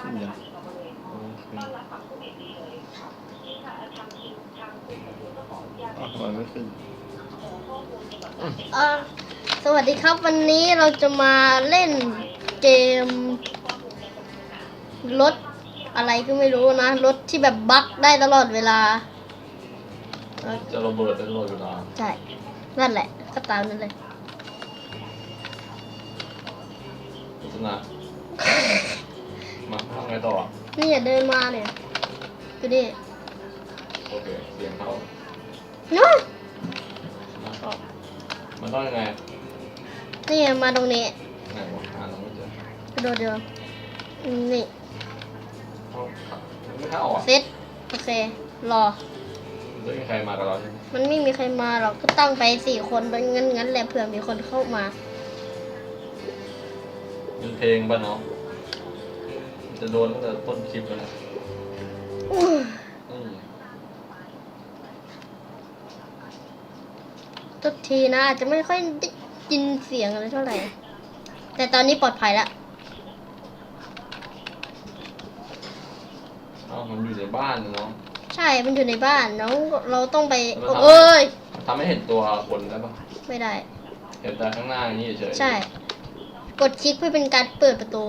ขึ้นยังโอเคอ้าวทำไมไม่ขึ้นเอ่อสวัสดีครับวันนี้เราจะมาเล่นเกมรถอะไรก็ไม่รู้นะรถที่แบบบั๊กได้ตลอดเวลาเอ่อจะระเบิดได้ตลอดเวลาใช่ นั่นแหละ ก็ตามนั้นเลย ลักษณะ มาทำไงต่ออะนี่อย่าเดินมาเนี่ยดูดิโอเคเสียงเขานู้นนะมันต้องยังไงนี่มาตรงนี้ไหนวะอ่านเราไม่เจอกระโดดเดียวนี่เขาไม่ค่าออกเซตโอเค รอไม่มีใครมากับเราใช่ไหมมันไม่มีใครมาหรอกก็ตั้งไปสี่คนเป็นงั้นงั้นแหละเผื่อมีคนเข้ามามีเพลงป่ะเนาะ จะโดนตั้งแต่ต้นคลิปแล้วนะอู้อืมทุกทีนะอาจจะไม่ค่อยได้ยินเสียงอะไรเท่าไหร่ แต่ตอนนี้ปลอดภัยแล้ว เอ้ามันอยู่ในบ้านนะเนาะ ใช่ มันอยู่ในบ้านน้องเราต้องไปแล้วมันทำเอ้ย ทำให้เห็นตัวคนได้ปะไม่ได้ เห็นแต่ข้างหน้าอย่างนี้เฉยๆใช่ กดคลิกเพื่อเป็นการเปิดประตู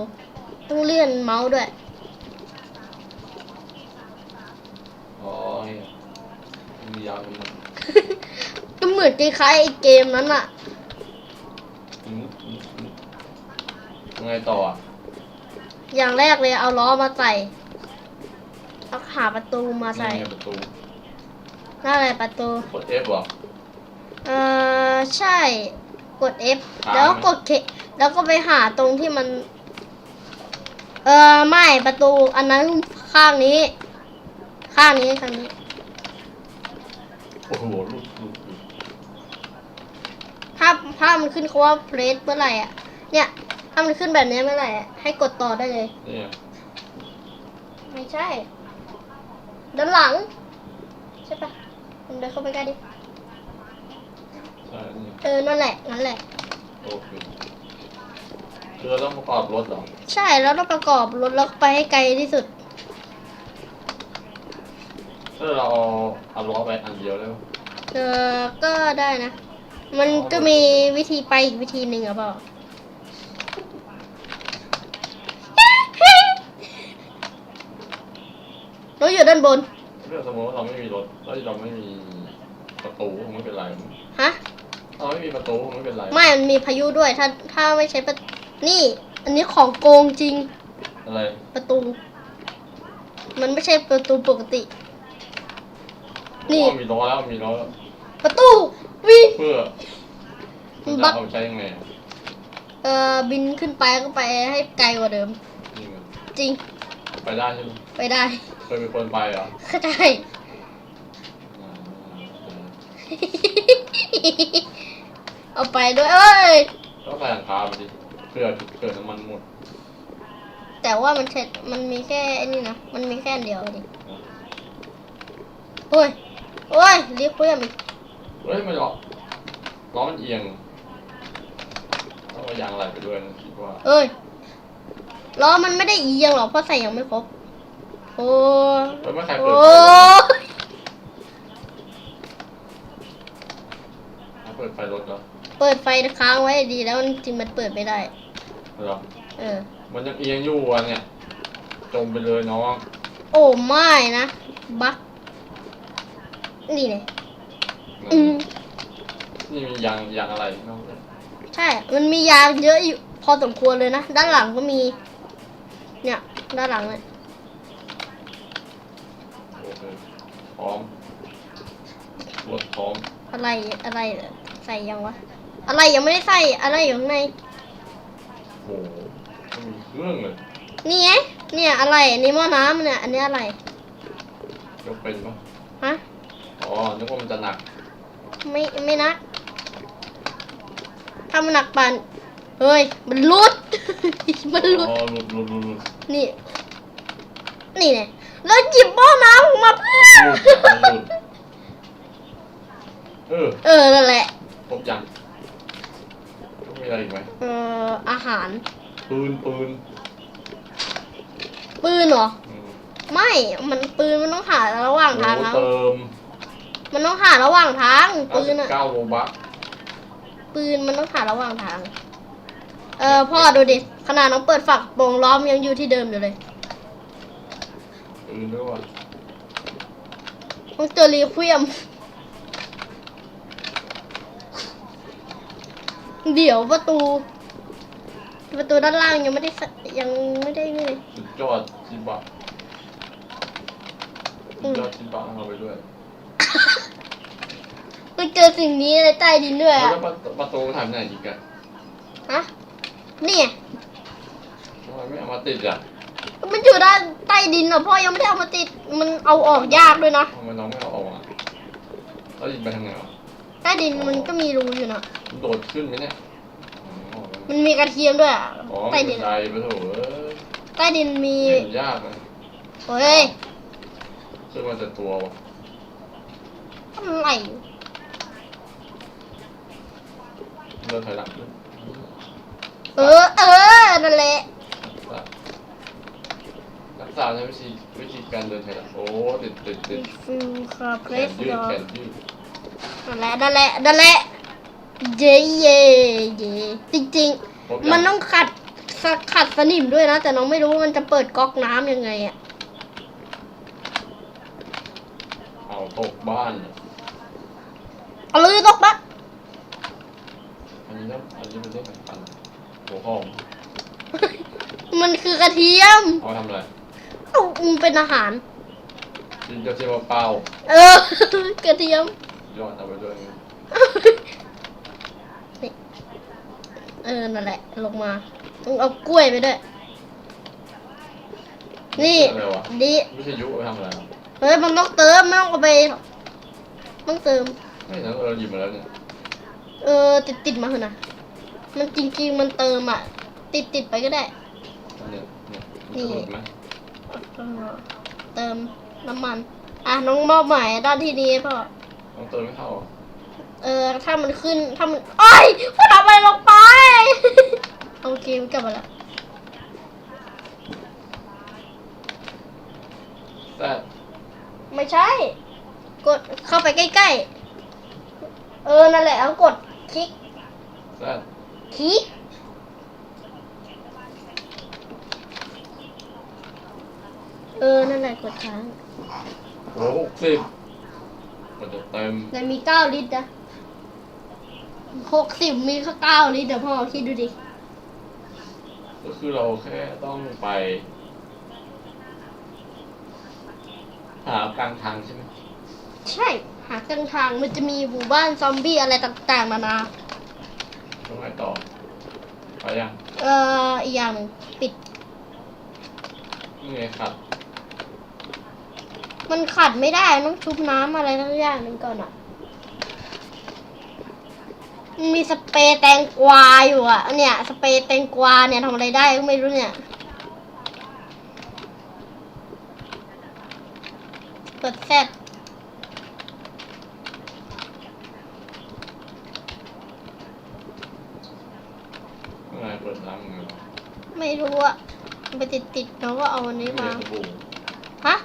ต้องเลื่อนเมาส์ด้วย อ๋อเฮ้ยมียาวกันหมดก็เหมือนคล้ายๆไอ้เกมนั้นอะอืมอืมอืมยังไงต่ออะอย่างแรกเลยเอาล้อมาใส่แล้วหาประตูมาใส่นี่ไงประตูนั่นอะไรประตู กด F เหรอ เออใช่ กด F ค้างไหมแล้วกดเคแล้วก็ไปหาตรงที่มัน เออไม่ประตูอันนั้นข้างนี้ ข้างนี้ข้างนี้โอ้โหลุดลุดลุดถ้าถ้ามันขึ้นคำว่าเพลสเมื่อไหร่อะ เนี่ยถ้ามันขึ้นแบบนี้เมื่อไหร่อะให้กดต่อได้เลยนี่ไงไม่ใช่ ด้านหลัง ใช่ปะมึงเดินเข้าไปใกล้ดิ ใช่นี่เออนั่นแหละนั่นแหละ โอเค คือเราต้องประกอบรถเหรอ ใช่แล้วต้องประกอบรถแล้วไปให้ไกลที่สุด ถ้าเราเอาเอาล้อไปอันเดียวได้ปะเออก็ได้นะ มันก็มีวิธีไปอีกวิธีหนึ่งอะเปล่ารถอยู่ด้านบน เรื่องสมมติว่าเราไม่มีรถแล้วเราไม่มีประตูคงไม่เป็นไร ฮะ เราไม่มีประตูคงไม่เป็นไร ไม่ มันมีพายุด้วย ถ้าถ้าไม่ใช้ประ นี่ อันนี้ของโกงจริง อะไร ประตู มันไม่ใช่ประตูปกติ นี่ อ๋อมีล้อแล้วมีล้อแล้วประตูวิ่งเพื่อมันบัจะกเอาใช้ยังไงอะเอ่อบินขึ้นไปก็ไปให้ไกลกว่าเดิม นี่ไงจริง ไปได้ใช่ไหมไปได้เคยมีคนไปเหรอก็ได้อ่าเอาไปด้วยเอ้ยก็ใส่หลังคาไปดิ เพื่อฉุกเกิดน้ำมันหมดแต่ว่ามันเสร็จมันมีแค่ไอ้นี่นะ มันมีแค่อันเดียวดิโอ้ย โอ้ยเรียกเพื่อนอีกเฮ้ยไม่หรอกล้อมันเอียงต้องเอายางอะไรไปด้วยนะคิดว่า เอ้ย ล้อมันไม่ได้เอียงหรอกเพราะใส่ยังไม่ครบ โอ้ยเฮ้ยไม่ใครโอเปิดไฟร้ยเปิดไฟรถเหรอ เปิดไฟค้างไว้ดีแล้วจริงๆมันเปิดไม่ได้ เหรอเออ มันยังเอียงอยู่อะเนี่ย จมไปเลยน้อง โอ้ไม่นะบักนี่เนี่ยอืมนี่มียางยางอะไรน้องใช่ มันมียางเยอะอยู่พอสมควรเลยนะ ด้านหลังก็มี เนี่ย ด้านหลังเนี่ยโอเคพร้อมรถพร้อม อะไรอะไรใส่ยังวะ อะไรยังไม่ได้ใส่อะไรอยู่ข้างใน โอ้โหไม่มีเครื่องเลยนี่ไงเนี่ยอะไรนี่หม้อน้ำเนี่ยอันนี้อะไรยกเป็นปะฮะอ๋อนึกว่ามันจะหนักไม่ไม่นักถ้ามันหนักปันเฮ้ยมันรุด มันอ๋รุดอหลุดหลุดหลุดหลุดนี่ นี่เนี่ยแล้วหยิบหม้อน้ำออกมาเพื่อหลุดหลุดเออเออนั่นแหละ ครบยังต้ องมีอะไรอีกไหมเอ่ออาหารปืนปืนปืนเหรอ อืมไม่มันปืนมันต้องหาระหว่างทางโอ้นะเติมมันต้องหาระหว่างทางปืนอะ99โลบัคปืนมันต้องหาระหว่างทาง เออพ่อดูดิขนาดน้องเปิดฝักโปรงล้อมยังอยู่ที่เดิมอยู่เลยปืนด้วยว่ะต้องเจอรีควียม เดี๋ยวประตู ประตูด้านล่างยังไม่ได้สยังไม่ได้นี่เลยสุดยอดจิบะสุดยอดจิบะเอาไปด้วยต้องเจอสิ่งนี้ในใต้ดินด้วยแล้วอะประตูประตูมันทำไหนอีกอะฮะนี่ไงทำไมไม่เอามาติดอะมันอยู่ด้านใต้ดินอะพ่อยังไม่ได้เอามาติดมันเอาออกยากด้วยนะทำไมน้องไม่เอาออกอะแล้วยิงไปทางไหนอะ ใต้ดินมันก็มีรูอยู่นะมันโดดขึ้นไหมเนี่ยอ๋อมันมีกระเทียมด้วยอะอ๋อใต้ไม่ดิเป็นนไรไปเถอะเอ้ยใต้ดินมีเห็นยากนะเฮ้ยซึ่งมันจะตัววะอะไรเดินถอยหลังด้วยเออเออนั่นแหละรักษาใช้วิธีวิธีการเดินถอยหลังโอ้ติดติดติดฟิลคาเพแขรนสยืดดอแขนยืด นั่นแหละนั่นแหละนั่นแหละเย่เย่เย่จริงครบๆยังมันต้องขัดสขัดสนิมด้วยนะ แต่น้องไม่รู้ว่ามันจะเปิดก๊อกน้ำยังไงอะเอาตกบ้านอะเอาเลยตกปะอันนี้ต้องอันนี้มันเรื่องสำคัญหัวหอมมันคือกระเทียมเอาไปทำอะไรเอ้ามันเป็นอาหารกินกระเทียมเปล่าเออกระเทียมๆ ยอดเอาไปด้วยเออ นั่นแหละ ลงมาต้องเอากล้วยไปด้วย นี่ อะไรวะดีวิทยุเอาไปทำอะไรอะเฮ้ย มันต้องเติมไม่ต้องเอาไป ต้องเติม ไม่นเราหยิบมาแล้วเนี่ยเออ ติดติดมาเถอะนะ มันจริงๆ มันเติมอะ ติดติดไปก็ได้ อันเนี้ยเนี่ยมันจะหลุดไหมเออเติมน้ำมัน อะ น้องมอบหมายด้านที่นี้พ่อ ต้องเติมไม่เข้าเหรอเออ ถ้ามันขึ้น ถ้ามันโอ้ยพ่อทำอะไรลงไป โอเคมันกลับมาแล้ว แต่ไม่ใช่ กดเข้าไปใกล้ๆ เออ นั่นแหละแล้วกดคลิก แต่คลิก เออ นั่นแหละ กดค้าง โอ้หกสิบ มันจะเต็มแต่มีเก้าลิตรนะหกสิบมีแค่เก้าลิตรเดี๋ยวพ่อคิดดูดิ ก็คือเราแค่ต้องไป หากลางทางใช่ไหมใช่ หากลางทางมันจะมีหมู่บ้านซอมบี้อะไรต่างๆนานา ต้องไงต่อ ไปยังเอออีกอย่างหนึ่งปิด นี่ไงขัด มันขัดไม่ได้ต้องชุบน้ำอะไรทั้งอย่างหนึ่งก่อนอะมันมีสเปรย์แตงกวาอยู่อะเนี่ยสเปรย์แตงกวาเนี่ยทำอะไรได้ก็ไม่รู้เนี่ยเปิดแซดเมื่อไงเปิดล้างมือไม่รู้อะมันไปติดติดๆเราก็เอาอันนี้ไม่มาได้สบู่ฮะ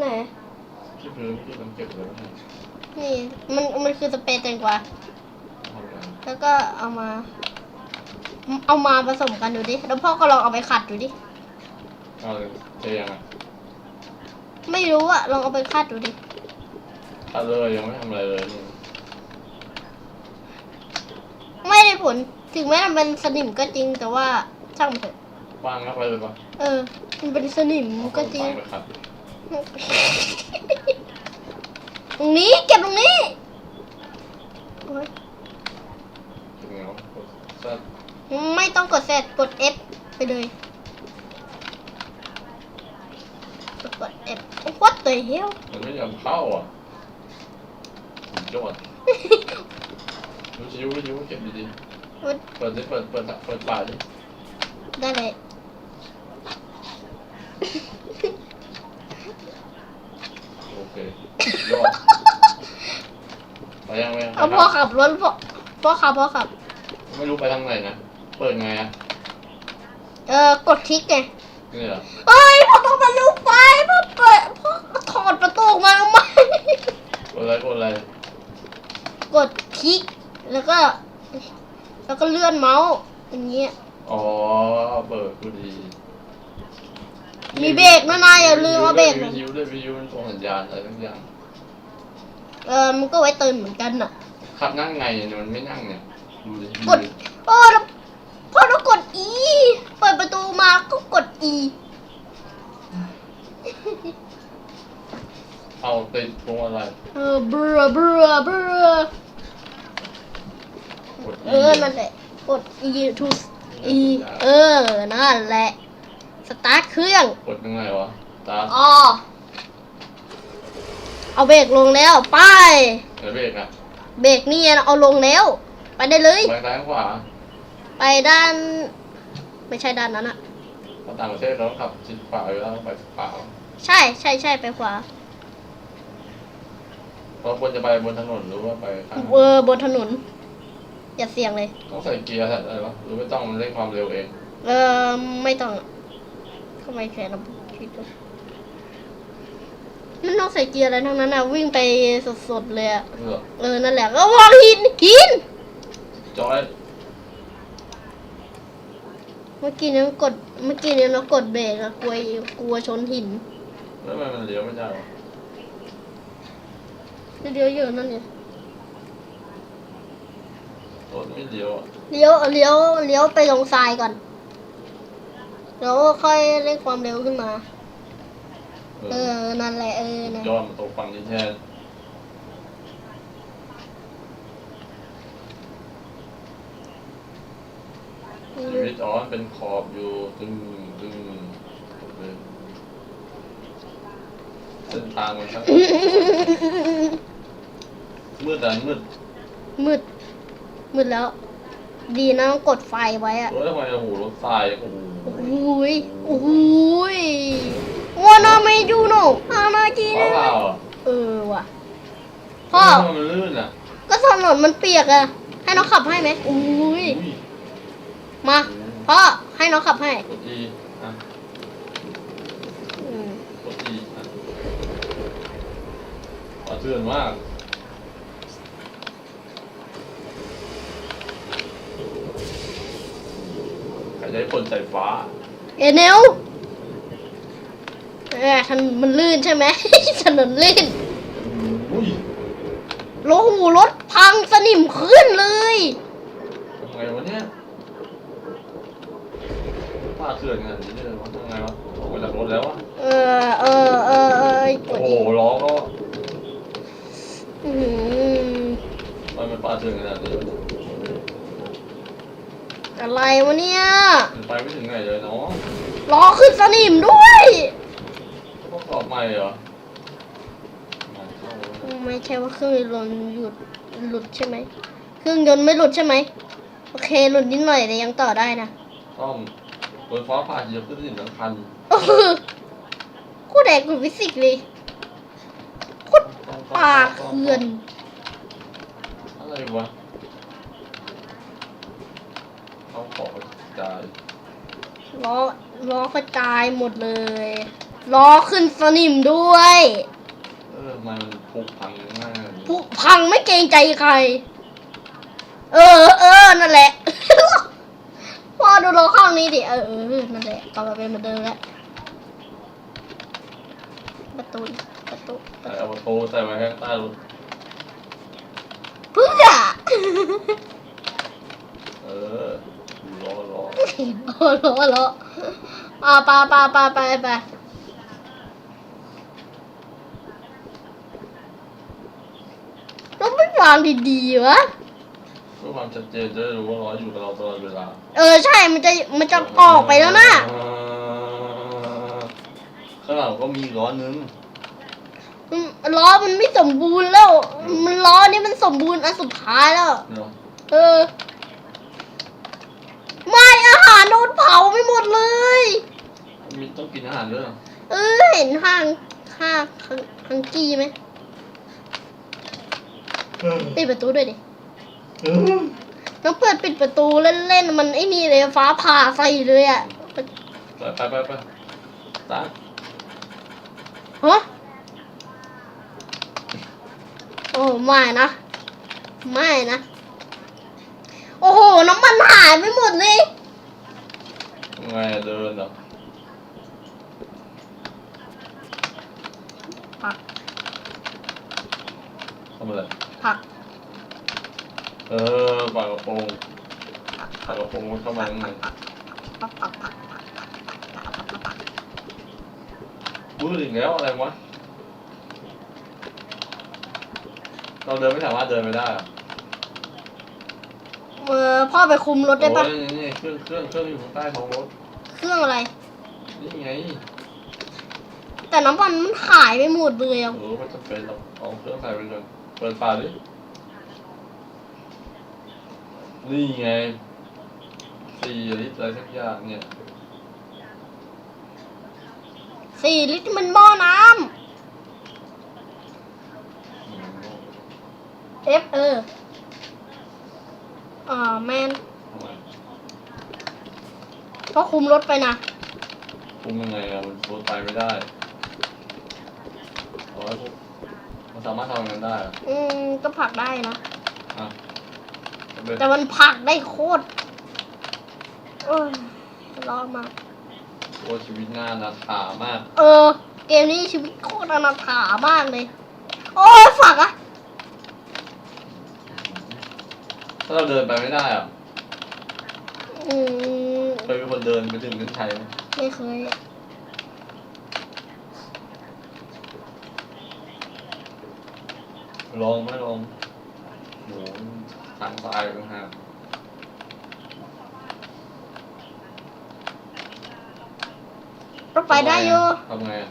ไหน ที่พื้นที่มันเก็บไว้ไม่ใช่นี่มันมันคือสเปรย์แตงกวาทำอะไรแล้วก็เอามา เอามาผสมกันดูดิ แล้วพ่อก็ลองเอาไปขัดดูดิ เอาเลยเทยังไงไม่รู้อะลองเอาไปขัดดูดิขัดเลยยังไม่ทำอะไรเลยนี่ไม่ได้ผล ถึงแม้มันเป็นสนิมก็จริงแต่ว่าช่างมันเถอะวางเข้าไปเลยปะเออ มันเป็นสนิมก็จริง เอาไปขัด ตรงนี้เก็บตรงนี้โอ๊ยถึงแล้วกดซัดไม่ต้องกดแซดกด F ไปเลยกดกด F What the hell มันไม่ยอมเข้าอะสุดยอดวิทยุวิทยุเก็บดีๆ What เปิดดิเปิดเปิดเปิดฝาดิได้เลย โอเคยอดไป ยังไปยังเอาพ่อขับรถพ่อพ่อขับพ่อขับ ไม่รู้ไปทางไหนนะ เปิดไงอะเออกดคลิกไงนี่เหรอเอ้ยพอต้องบรรลุไฟพอเปิดพอถอดประตูออกมาทำไมกดอะไรกดอะไรกดคลิกแล้วก็ แล้วก็เลื่อนเมาส์อย่างเงี้ย อ๋อเปิดกูดีมีเบรกนะนายอย่าลืมเอาเบรก วิทยุด้วยวิทยุมันส่งสัญญาณอะไรทั้งอย่าง เออมันก็ไว้เตือนเหมือนกันน่ะ ขับนั่งไงเนี่ยมันไม่นั่งเนี่ยดูดิกด โอ้แล้วพอเรากด E เปิดประตูมาก็กด E เอาติดพวงอะไรเออเบื่อเบื่อเบื่อกดเออ นั่นแหละ กด E to E เออ นั่นแหละ สตาร์ทเครื่อง กดยังไงวะตาร์ทอ๋อ เอาเบรกลงแล้ว ไปไหนเบรกอะ เบรกนี่เอาลงแล้ว ไปได้เลย ไปซ้ายขวาไปด้าน ไม่ใช่ด้านนั้นอะถ้าต่างประเทศเราต้องขับชิดขวาอยู่แล้วต้องไปขวาใช่ใช่ใช่ไปขวาเราควรจะไปบนถนนหรือว่าไปข้างเออบนถนน อย่าเสี่ยงเลย ต้องใส่เกียร์อะไรวะหรือไม่ต้องมันเร่งความเร็วเอง เออไม่ต้องอะทำไมแขนเราผิดวะมัน ต้องใส่เกียร์อะไรทั้งนั้นอะวิ่งไปสดๆเลยอะเหรอเออ นั่นแหละก็วางหินหิน จอยเมื่อกี้นี้กด เมื่อกี้นี้เรากดเบรกอะกลัวกลัวชนหิน แล้วทำไมมันเลี้ยวไม่ได้วะเลี้ยวเยอะนั่นเนี่ยรถไม่เลี้ยวอะเลี้ยวเลี้ยวเลี้ยวไปลงทรายก่อน แล้วค่อยเร่งความเร็วขึ้นมา เอเอออ นั่นแหละเออนะยอดมันตกฝั่งนี้แทนชีวิตอ๋อมันเป็นขอบอยู่ตึงตึงเลยเส้นทางมันช่างมืดอะมืดมืดมืดแล้ว ดีนะต้องกดไฟไว้อะเออทำไมโอ้โหรถทรายโอ้โหโอ้โห ยโอ้โหยว่านาไม่ดูโนอานาจีฟ้าเปล่าอะเออว่ะ พ่อ ทำไมมันลื่นอะก็ถนนมันเปียกอะให้น้องขับให้ไหมอุ้ย อุ้ยมาพ่อให้น้องขับให้ กด E อะอืมกด E อะปาเทือนมากใครให้คนใจฟ้า เอเนล เออถนนมันลื่นใช่ไหม ถนนลื่นอุ้ยโลหูรถพังสนิมขึ้นเลย ทำไงวะเนี่ยป้าเถื่อนขนาดนี้เลยวะทำไงวะออกมาจากรถแล้ววะเออเออเออเออปวโอ้ดโหล้อก็อื้อหือมันเป็นป้าเถื่อนขนาดนี้วะอะไรวะเนี่ยมันไปไม่ถึงไหนเลยเนาะล้อขึ้นสนิมด้วย ก็สอบใหม่เหรองานเข้าแล้วไม่ใช่ว่าเครื่องยนต์หยุดหลุดใช่ไหมเครื่องยนต์ไม่หลุดใช่ไหมโอเคหลุดนิดหน่อยแต่ยังต่อได้นะซ่อมบนฟ้าผ่าเหยียบขึ้นถึงทั้งคันเออโคตรแดกกับฟิสิกส์เลยโคตรปากเขื่อนอะไรวะเขาขอกระจายล้อล้อกระจายหมดเลย ล้อขึ้นสนิมด้วย เออทำไมมันพุพังง่ายอย่างนี้ผุพังไม่เกรงใจใคร เออ เออ นั่นแหละ พ่อดูล้อข้างนี้ดิ เออเออนั่นแหละกลับมาเป็นเหมือนเดิมแล้ว ประตู ประตูแต่เอาประตูใส่ไว้ข้างใต้รถเพื่อ เออรอรอโอ้โหโลอ่าปาปาปาไปไปต้องไม่วางดีๆวะเพื่อความชัดเจนจะได้รู้ว่าร้อยอยู่กับเราตลอดเวลาเออใช่มันจะมันจะออกไปแล้วนะข้างหลังก็มีอีกร้อยนึงอืมล้อมันไม่สมบูรณ์แล้ว มันล้อนี่มันสมบูรณ์อันสุดท้ายแล้ว เนาะเออ ไม่อาหารโดนเผาไปหมดเลย มีต้องกินอาหารด้วยเหรอเออเห็นห้างห้างฮังกี้ไหม ปิดประตูด้วยดิเออน้องเปิดปิดประตูเล่นๆมันไอ้นี่เลยฟ้าผ่าใส่เลยอะมันไปไปไปตามฮะโอ้ไม่นะ ไม่นะ โอ้โห น้ำมันหายไปหมดเลยยังไงอะเดินเหรอผักทำอะไร ผักเออปากกระโปรงปากกระโปรงมันเข้ามาข้างในผักผักผักพูดถึงแล้วอะไรวะ เราเดินไม่สามารถเดินไปได้อะเออพ่อไปคุมรถได้ปะโอ้ยนี่นี่เครื่องเครื่องเครื่องอยู่ข้างใต้ท้องรถ เครื่องอะไร นี่ไงแต่น้ำมันมันหายไปหมดเลยอะ เออมันจะเป็นเราเอาเครื่องใส่ไปเลยเปิดฝาดิ นี่ไงสี่ลิตรอะไรสักอย่างเนี่ย สี่ลิตรมันหม้อน้อืมำ F เอออ่าแมนทำไมก็คุมรถไปนะ คุมยังไงอะมันโดนไฟไม่ได้เอาไว้พวกมัน สามารถทำอย่างนั้นได้เหรออืมก็ผลักได้นะ อะเอาไปแต่มันผลักได้โคตรโอ้ยร้อนมากโอ้ชีวิตง่านาถามาก เออ เกมนี้ชีวิตโคตรอนาถามากเลย โอ้ยฝักอะถ้าเราเดินไปไม่ได้อะอืมเคยเป็นคนเดินไปถึงเส้นชัยไหมไม่เคยอะ ลองไหม่ลองโหทางตายต่างหากรถไปได้อยู่ทำไงอะ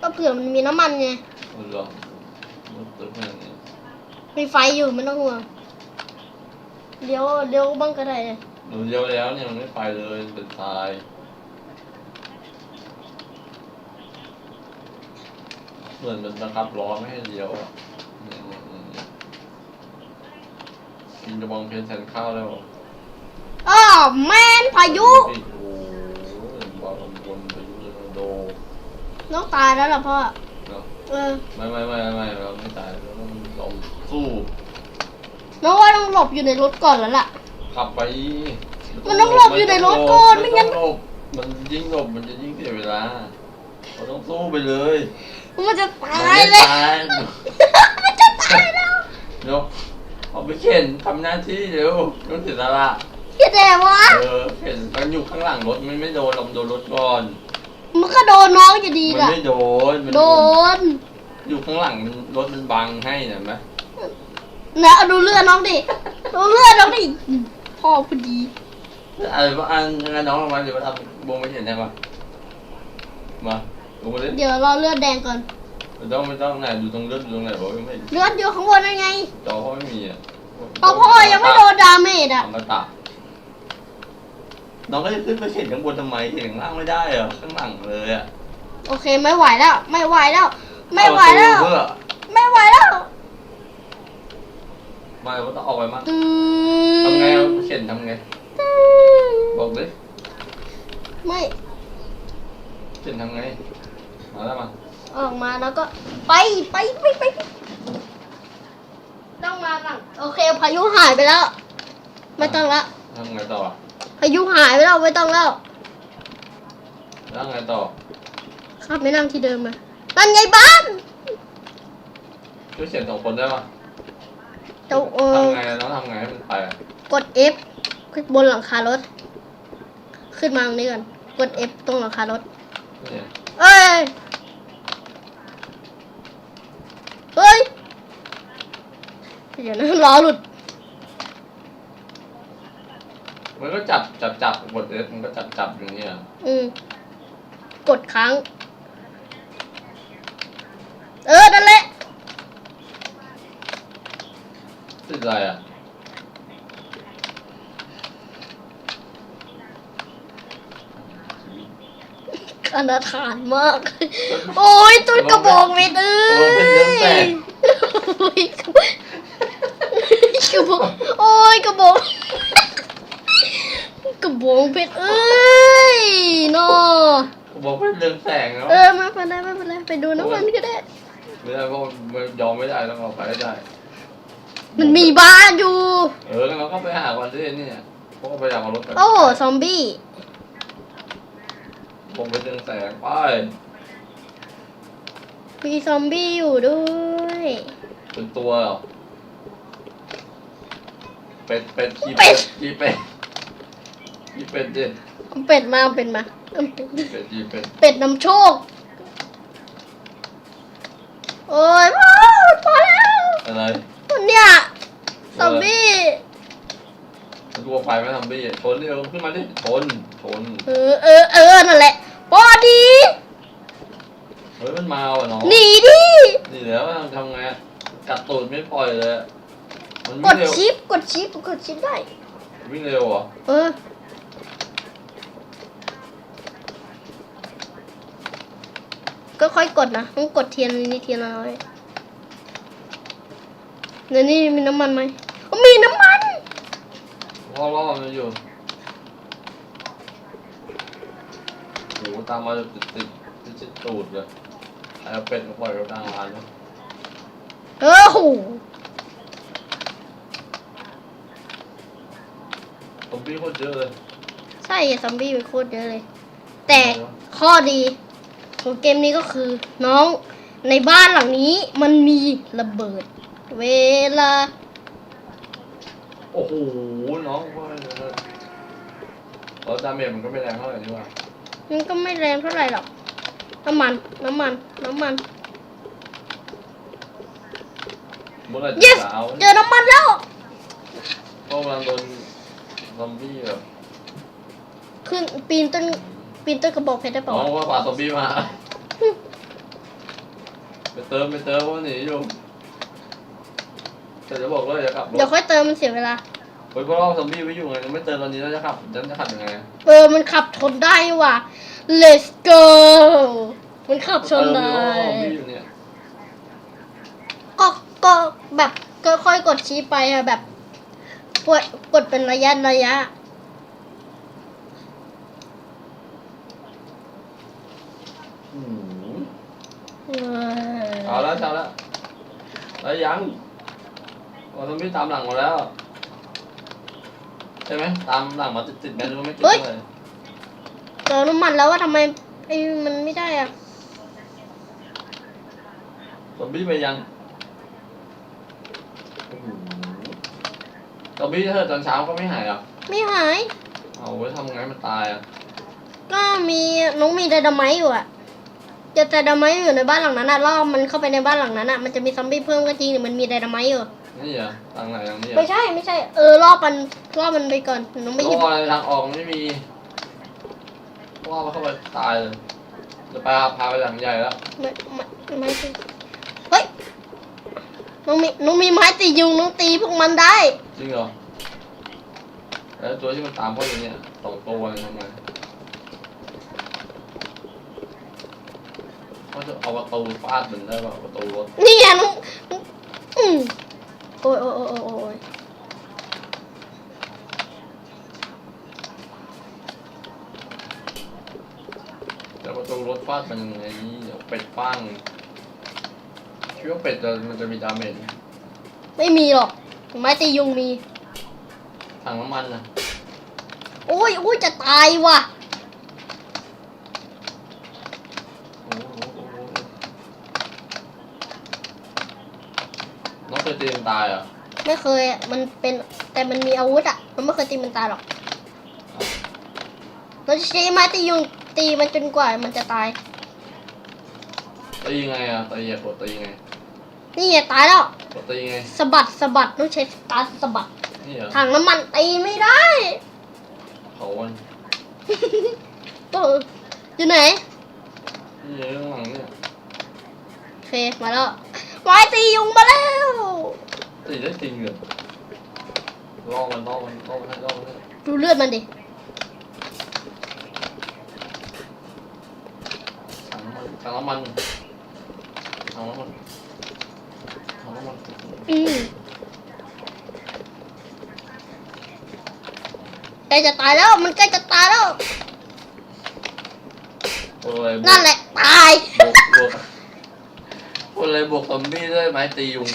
ก็เผื่อมันมีน้ำมันไง มันเหรอมันตึกอย่างนี้มีไฟอยู่ไม่ต้องห่วงเดี๋ยวเดี๋ยวบ้างก็ได้เลยหนูเดียวแล้วเนี่ยมันไม่ไปเลยมันเป็นทรายเหมือนมันบังคับล้อไม่ให้เลี้ยวอะเนี่ยเนี่ยเนี่ยเนี่ย กินกระบองเพชรแทนข้าวได้หรออ้าวแมนพายุ โอ้โหบอลบนพายุเทอร์นาโดน้องตายแล้วล่ะพ่อ เนาะเออ ไม่ไม่ไม่ไม่เราไม่ตายเราต้องลองสู้น้องว่าต้องหลบอยู่ในรถก่อนแล้วล่ะ ขับไปมันต้องหลบอยู่ในรถก่อนไม่งั้น ต้องหลบมันยิ่งหลบมันจะยิ่งเสียเวลาเราต้องสู้ไปเลยมันจะตามันยไม่เลยตายมันจะตายแล้วเดี๋ยว เอาไปเข็นทำหน้าที่เร็วต้องเสียสละพี่แต่วะเออเข็นมันอยู่ข้างหลังรถมันไม่โดนเราโดนรถก่อน มันก็โดนน้องอยู่ดีมันล่ะไม่โดนมันโดนอยู่ข้างหลังมันรถมันบังให้เห็นไหมนะเอาดูเลือดน้องดิดูเลือดน้องดิพ่อพอดีอะไรวะอันงั้นน้องลงมาเดี๋ยวมาทำวงไปเห็นได้ปะมาลงมาเล่นเดี๋ยวรอเลือดแดงก่อน ไม่ต้องไม่ต้องไหนดูตรงเลือดดูตรงไหนบอกว่าไม่เลือดอยู่ข้างบนนั่นไงจอพ่อไม่มีอะเอาพ่อยังไม่โดนดาเมจอะทำมาตะน้องก็จะขึ้นไปเข็นข้างบนทำไมเข็นข้างล่างไม่ได้เหรอข้างหลังเลยอะโอเคไม่ไหวแล้ว ไม่ไหวแล้ว ไม่ไหวแล้วเอาประตูเพื่อไม่ไหวแล้วไม่ว่าต้องออกไปมั้งตื้ทำไงอเอาเข็นทำไงบอกดิไม่เข็นทำไงมาแล้วมา ออกมาแล้วก็ไปไปไปไปต้องมาหลังโอเคพายุหายไปแล้ว ไม่ต้องละทำไงต่ออะพายุหายไปแล้วไม่ต้องแล้วแล้วไงต่อครับไม่นั่งที่เดิมมานั่นไงบ้านช่วยเข็นสองคนได้ปะเจ้าเออทำไงน้องทำไงให้มันไปอะกด F ขึ้นบนหลังคารถ ขึ้นมาตรงนี้ก่อนกด F ตรงหลังคารถเนี่ยเอ้ย เฮ้ย เดี๋ยวนะล้อหลุด มันก็จับจับจับกดเอฟมันก็จับจับอย่างเงี้ยอืม กดค้าง เออ นั่นแหละ ติดอะไรอะอนาถานมาก โอ้ยตุ้นกระบอกเม็ดเอ้โอ้ยเป็นเรื่องแปลยกโอ้ยกระบอกโอ้ยกระบอกกระบองเพชรเอ้ยโนผมบอกเป็นเรื่องแสงแล้วเออไมาเป็นไรไม่เป็นไรไปดูน้ำมันก็ได้ไม่ได้เพราะมันยอมไม่ได้ต้องเอาไปให้ได้ มันมีบ้านอยู่ เอองั้นเราก็ไปหาก่อนที่นี่พวกก็ไปอยากเอารถไปโอ้โหซอมบี้ผมเป็นเรื่องแสงไปมีซอมบี้อยู่ด้วย เป็นตัวเหรอ เป็ดเป็ดขี้เป็เป็ดดขี้เป็ดขี้เป็ดดิเอาเป็ดมาเอาเป็ดมาเอาเป็ดขี้เป็ดขี้เป็ดเป็ดนำโชค โอ้ยพ่อพอแล้วอะไรเนี่ยซอมบี้มันกลัวไฟไหมทำบี้ชนเร็วขึ้นมาดิชนชนเออเออเออนั่นแหละพอดีเฮ้ยมันมาว่ะน้องหนีดินี่แล้วทำไงกัดตูดไม่ปล่อยเลยอะ มันกวิ่ดงเร็วชิปกดชิปกดชิปได้ วิ่งเร็วเหรอเออ ก็ค่อยกดนะต้องกดเทียนนิดเทียนละน้อยเดี๋ยวนี้มีน้ำมันไหมอ๋อมีน้ำมันล่อล่อมันอยู่โหตามมาติดติดติดติดตูดเลยไอ้เป็ดมันปล่อยเราดังร้านเลยเออโห ซอม บี้โคตรเยอะเลย ใช่ซอมบี้เป็นโคตรเยอะเลย แต่ข้อดีของเกมนี้ก็คือน้องในบ้านหลังนี้มันมีระเบิด เวลา โอ้โห น้องว่าแล้วดาเมจมันก็ไม่แรงเท่าไหร่นี่หว่ามันก็ไม่แรงเท่าไหร่หรอก น้ำมัน น้ำมัน น้ำมัน เมื่อไหร่จะ yes สาวเจอน้ำมันแล้ว ก็กำลังโดน ซอมบี้แบบขึ้นปีนต้นปีนต้นกระบอกเพชรได้น้เปล่าองว่าป่าซอมบี้มา ไปเติมไปเติมว่าหนีอยู่แต่จะบอกเลยจะขับรถเดี๋ยวค่อยเติมมันเสียเวลา เฮ้ยก็รอบซอมบี้ไว้อยู่ไงไม่เติมตอนนี้แล้วจะขับจะจะขับยังไงเออมันขับชนได้ว่ะ let's go มันขับชนได้เติมอยู่ซอมบี้อยู่เนี่ยก็ก็แบบก็ค่อยกดชี้ไปอะแบบ กดกดเป็นระยะระยะ อืมเออเอาแล้วเอาแล้วแล้วยังโอ้ซอมบี้ตามหลังมาแล้ว ใช่ไหมตามหลังมาติดติดๆไหมหรือว่าไม่ติดเลยเจอน้ำมันแล้วว่าทำไมไอ้มันไม่ได้อะ ซอมบี้ไปยังโอ้โห ซอมบี้ถ้าเกิดตอนเช้าก็ไม่หายอะไม่หาย เอาไว้ทำไงมันตายอะก็มีน้องมีไดนาไมต์อยู่อะเจอไดนาไมต์อยู่ในบ้านหลังนั้นอะรอบมันเข้าไปในบ้านหลังนั้นอะมันจะมีซอมบี้เพิ่มก็จริงแต่มันมีไดนาไมต์อยู่ นี่เหรอทางไหนทางนี้เหรไม่อใช่ไม่ใช่ เออรอบมันรอบมันไปก่อนน้องไม่หยิบโอ้อะไรทางออกไม่มีว่ามันเข้าไปตายเลยจะพาพาไปหลังใหญ่แล้ว ไม่ไม่ไม่ใช่เฮ้ย น้องมีน้องมีไม้ตียุงน้องตีพวกมันได้ จริงเหรอ แล้วตัวที่มันตามพวกนี้เนี่ยสองตัวเลยทำไงเขาจะเอาประตูฟาดมันได้ป่ะประตูรถนี่ไงน้องน้องอืมโอ้ยโอ้ยโอ้ยโอ้ยโอ้ยแต่ประตูรถฟาดมันยังไงเดี๋ยวเป็ดฟัง คิดว่าเป็ดจะมันจะมีดาเมจไหมไม่มีหรอกไม้ตียุงมี ถังน้ำมันนะโอ้ยโอ้ยจะตายว่ะ โอ้โหโอ้โหโอ้โหน้องเคยตีมันตายเหรอะไม่เคยอะมันเป็นแต่มันมีอาวุธอะ มันไม่เคยตีมันตายหรอกเราจะใช้ไม้ตียุงตีมันจนกว่ามันจะตายตีไงอะตีอะกดตีไง นี่ไงตายแล้วกดตีไงสะบัดสะบัดต้องใช้สตาร์ทสะบัดนี่เหรอถังน้ำมันตีไม่ได้เขาวันเอออยู่ไหนนี่อยู่ข้างหลังเนี่ยโอเคมาแล้วไม้ตียุงมาแล้วตีได้จริงเหรอล่อมันล่อมันล่อมันให้ล่อมันให้ดูเลือดมันดิถังน้ำมันถังน้ำมันถังน้ำมันถังน้ำมัน อืมใกล้จะตายแล้ว มันใกล้จะตายแล้วพวกอะไรบวกนั่นแหละ ตาย บวกบวกพวกอะไรบวกซอมบี้ด้วยไม้ตียุง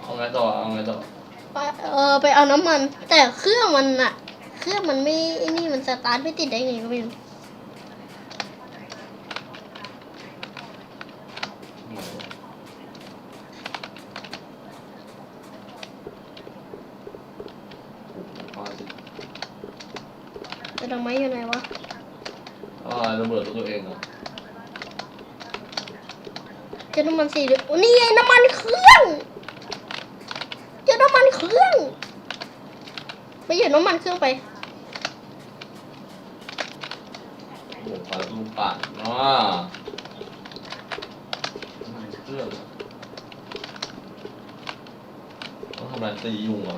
เอาไงต่อเอาไงต่อไปเออไปเอาน้ำมัน แต่เครื่องมันอะเครื่องมันไม่ไอ้นี่มันสตาร์ทไม่ติดได้ไงก็ไม่รู้ จะดอกไม้อยู่ไหนวะอ่าระเบิดตัวเองเหรอเจอน้ำมันสีเหลืองโอ้นี่ไงน้ำมันเครื่องเจอน้ำมันเครื่อง ไปหยิบน้ำมันเครื่องไปบวกปลาลูกปากเนาะมันเครื่องเหรอต้องทำอะไรตียุงเหรอ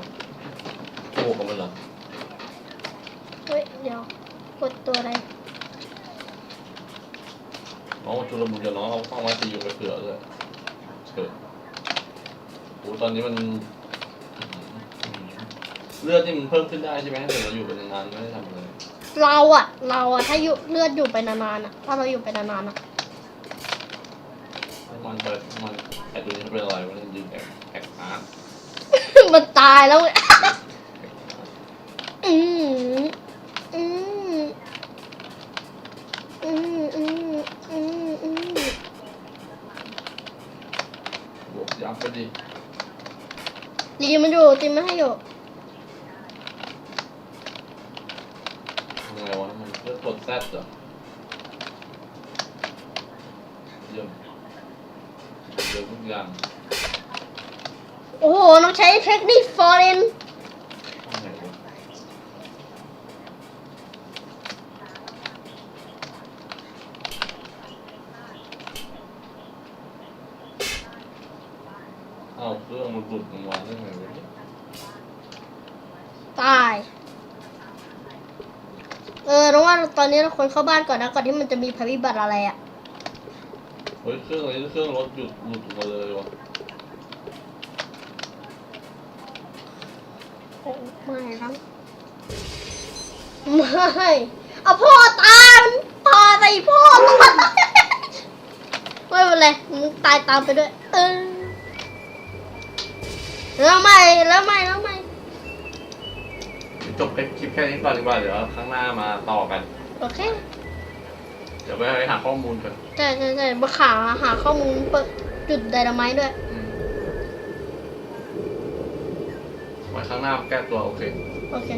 โอ้กับมันเหรอ เฮ้ย เดี๋ยว กดตัวอะไร น้อง ชุลมุนกับน้องเอาเข้ามาตียุงไปเผื่อเลยเถิดโอ้ตอนนี้มัน เลือดนี่มันเพิ่มขึ้นได้ใช่ไหมถ้าเกิดเราอยู่เป็นนานๆไม่ได้ทำอะไรเราอะเราอะถ้าอยู่เลือดอยู่ไปนานๆอะถ้าเราอยู่ไปนานๆอะมันเปิดมันไอตัวนี้เป็นอะไรมันยืนแอกแอกอาร์ตมันตายแล้วไงแอกอาร์ตอืมอืมอืมอืมอืมอืม บวกยับไปดิดีมันอยู่ตีมันให้อยู่ทำไงวะมันเลือดกดแซดเหรอเยี่ยมเยี่ยมทุกอย่าง โอ้โหต้องใช้เทคนิคฟอร์เรน ทำไงวะ เอ้าเครื่องมันหลุดมันวางได้ไงวะเนี่ยตาย เออน้องว่าตอนนี้เราควรเข้าบ้านก่อนนะก่อนที่มันจะมีภัยพิบัติอะไรอะเฮ้ยเครื่องอะไรเครื่องรถหยุดหลุดออกมาเลยวะโอ้ไม่ครับไม่เอาพ่อตายมันพาใส่พ่อตายไม่เป็นไรมึงตายตามไปด้วย เออ แล้วไม่แล้วไม่แล้วไม่จบคลิปแค่นี้ก่อนดีกว่าเดี๋ยวข้างหน้ามาต่อกัน โอเค เดี๋ยวไปหาข้อมูลกันใช่ใช่ใช่มาขาหาข้อมูลเปิดจุดไดนาไมต์ด้วยอืมไว้ข้างหน้าแก้ตัวโอเค โอเค